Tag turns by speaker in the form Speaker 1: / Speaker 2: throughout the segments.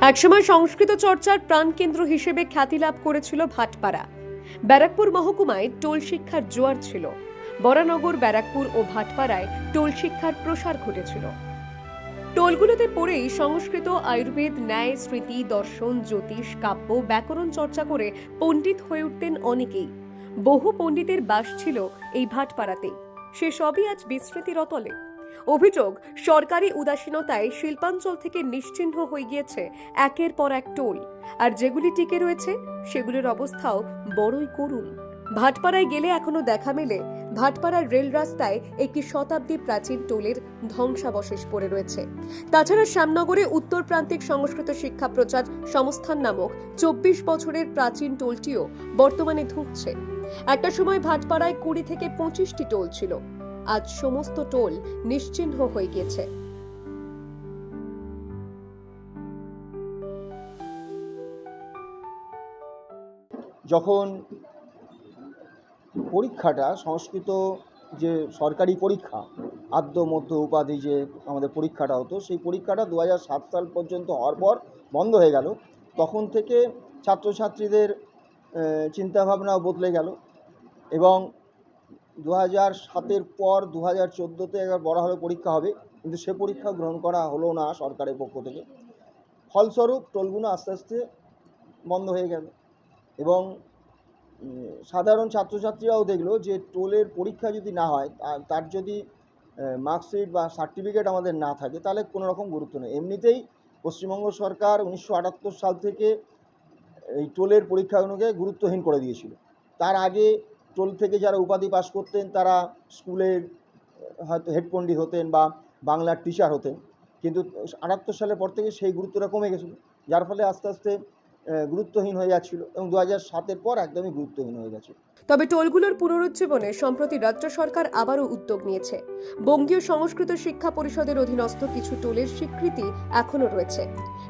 Speaker 1: একসময় সংস্কৃত চর্চার প্রাণকেন্দ্র হিসেবে খ্যাতি লাভ করেছিল ভাটপাড়া। ব্যারাকপুর মহকুমায় টোল শিক্ষার জোয়ার ছিল। বরানগর, ব্যারাকপুর ও ভাটপাড়ায় টোল শিক্ষার প্রসার ঘটেছিল। টোলগুলোতে পড়েই সংস্কৃত, আয়ুর্বেদ, ন্যায়, স্মৃতি, দর্শন, জ্যোতিষ, কাব্য, ব্যাকরণ চর্চা করে পণ্ডিত হয়ে উঠতেন অনেকেই। বহু পণ্ডিতের বাস ছিল এই ভাটপাড়াতেই। সে সবই আজ বিস্মৃতির অতলে। অভিযোগ, সরকারি উদাসীনতায় শিল্পাঞ্চল থেকে নিশ্চিহ্ন হয়ে গিয়েছে একের পর এক টোল। আর যেগুলি টিকে রয়েছে, সেগুলির অবস্থাও বড়ই করুণ। ভাটপাড়ায় গেলে এখনও দেখা মেলে, ভাটপাড়ার রেল রাস্তায় একটি শতাব্দী প্রাচীন টোলের ধ্বংসাবশেষ পড়ে রয়েছে। তাছাড়া শ্যামনগরে উত্তর প্রান্তিক সংস্কৃত শিক্ষা প্রচার সংস্থান নামক চব্বিশ বছরের প্রাচীন টোলটিও বর্তমানে ধুঁকছে। একটা সময় ভাটপাড়ায় কুড়ি থেকে পঁচিশটি টোল ছিল। আজ সমস্ত টোল নিশ্চিহ্ন হয়ে গেছে
Speaker 2: যখন পরীক্ষাটা, সংস্কৃত যে সরকারি পরীক্ষা, আদ্য, মধ্য, উপাধি যে আমাদের পরীক্ষাটা হতো, সেই পরীক্ষাটা দু সাল পর্যন্ত হওয়ার পর বন্ধ হয়ে গেল। তখন থেকে ছাত্রছাত্রীদের চিন্তাভাবনাও বদলে গেল এবং দু হাজার সাতের পর দু হাজার চোদ্দোতে একবার বড় হলে পরীক্ষা হবে, কিন্তু সে পরীক্ষা গ্রহণ করা হলো না সরকারের পক্ষ থেকে। ফলস্বরূপ টোলগুলো আস্তে আস্তে বন্ধ হয়ে গেল এবং সাধারণ ছাত্রছাত্রীরাও দেখল যে টোলের পরীক্ষা যদি না হয় তার যদি মার্কশিট বা সার্টিফিকেট আমাদের না থাকে, তাহলে কোনো রকম গুরুত্ব নেই। এমনিতেই পশ্চিমবঙ্গ সরকার উনিশশো আটাত্তর সাল থেকে এই টোলের পরীক্ষাগুলোকে গুরুত্বহীন করে দিয়েছিল। তার আগে টোল থেকে যারা উপাধি পাস করতেন, তারা স্কুলের হয়তো হেড পণ্ডিত হতেন বা বাংলার টিচার হতেন। কিন্তু আটাত্তর সালের পর থেকে সেই গুরুত্বটা কমে গেছিল। যার ফলে আস্তে আস্তে গুরুত্বহীন হয়ে যাচ্ছিল এবং দু হাজার সাতের পর একদমই গুরুত্বহীন হয়ে গেছে।
Speaker 1: তবে টোলগুলোর পুনরুজ্জীবনে সম্প্রতি রাজ্য সরকার আবারও উদ্যোগ নিয়েছে। বঙ্গীয় সংস্কৃত শিক্ষা পরিষদের অধীনস্থ কিছু টোলের স্বীকৃতি এখনও রয়েছে।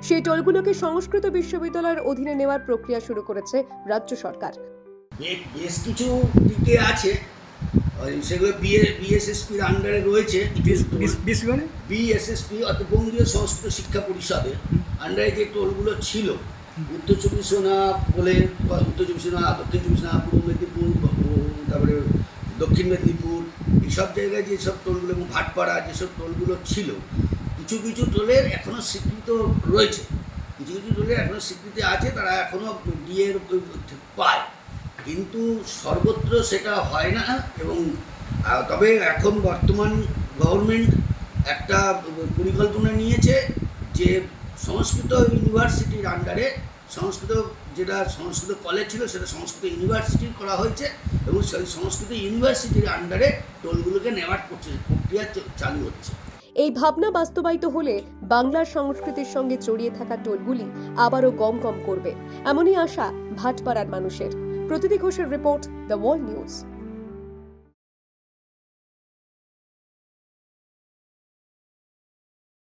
Speaker 1: সেই টোলগুলোকে সংস্কৃত বিশ্ববিদ্যালয়ের অধীনে নেওয়ার প্রক্রিয়া শুরু করেছে রাজ্য সরকার।
Speaker 3: বেশ কিছু দিকে আছে। সেগুলো বিএসএসপির আন্ডারে রয়েছে। বিএসএসপি অর্থাৎ বঙ্গীয় সংস্কৃত শিক্ষা পরিষদের আন্ডারে যে টোলগুলো ছিল উত্তর চব্বিশ পরগনা বলে উত্তর চব্বিশ পরগনা দক্ষিণ চব্বিশ পরগনা পূর্ব মেদিনীপুর তারপরে দক্ষিণ মেদিনীপুর এইসব জায়গায় যেসব টোলগুলো এবং ভাটপাড়া যেসব টোলগুলো ছিল কিছু কিছু টোলের এখনও স্বীকৃত রয়েছে। কিছু কিছু টোলের এখনও স্বীকৃতি আছে তারা এখনও ডিএর পায়। কিন্তু সর্বত্র সেটা হয় না এবং তবে এখন বর্তমান গভর্নমেন্ট একটা পরিকল্পনা নিয়েছে যে সংস্কৃত ইউনিভার্সিটির আন্ডারে সংস্কৃত যেটা সংস্কৃত কলেজ ছিল সেটা সংস্কৃত ইউনিভার্সিটি করা হয়েছে এবং সেই সংস্কৃত ইউনিভার্সিটির আন্ডারে টোলগুলোকে নেওয়ার প্রক্রিয়া চালু হচ্ছে।
Speaker 1: এই ভাবনা বাস্তবায়িত হলে বাংলার সংস্কৃতির সঙ্গে জড়িয়ে থাকা টোলগুলি আবারও গম গম করবে। এমনই আশা ভাটপাড়ার মানুষের। প্রতিদি ঘোষের রিপোর্ট দ্য ওয়ার্ল্ড নিউজ।